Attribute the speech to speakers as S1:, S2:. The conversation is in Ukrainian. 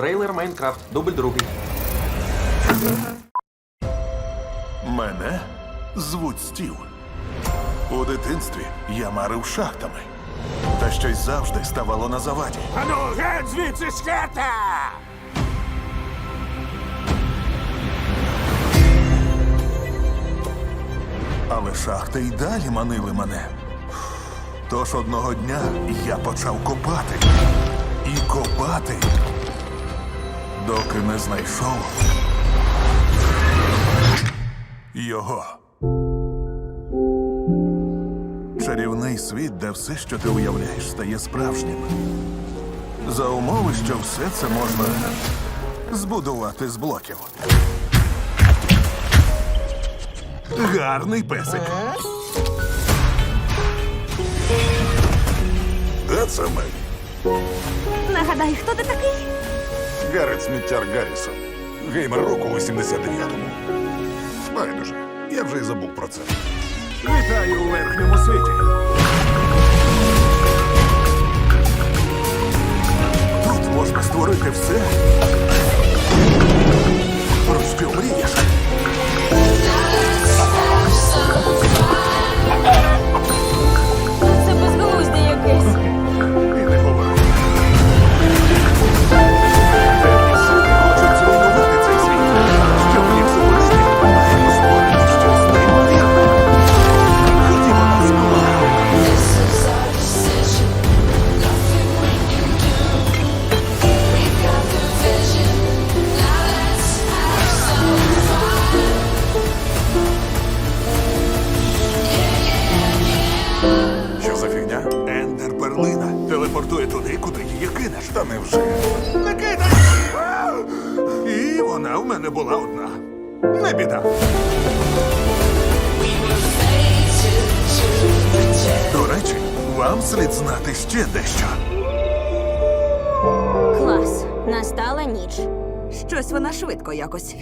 S1: Трейлер Майнкрафт, дубль другий.
S2: Мене звуть Стів. У дитинстві я марив шахтами. Та щось завжди ставало на заваді.
S3: Ану, геть звідси з хата!
S2: Але шахти й далі манили мене. Тож одного дня я почав копати. І копати, доки не знайшов його. Чарівний світ, де все, що ти уявляєш, стає справжнім. За умови, що все це можна збудувати з блоків. Гарний песик. Де це ми?
S4: Нагадай, хто ти такий?
S2: Гаррет Сміттяр Гаррісон. Геймер року у 89-му. Байдуже, я вже й забув про це.
S3: Вітаю у верхньому світі.
S2: Тут можна створити все. Ендер. Телепортує туди, куди її кинеш. Та невже? Не кидай! І вона в мене була одна. Не біда. До речі, вам слід знати ще дещо.
S4: Клас. Настала ніч.
S5: Щось вона швидко якось.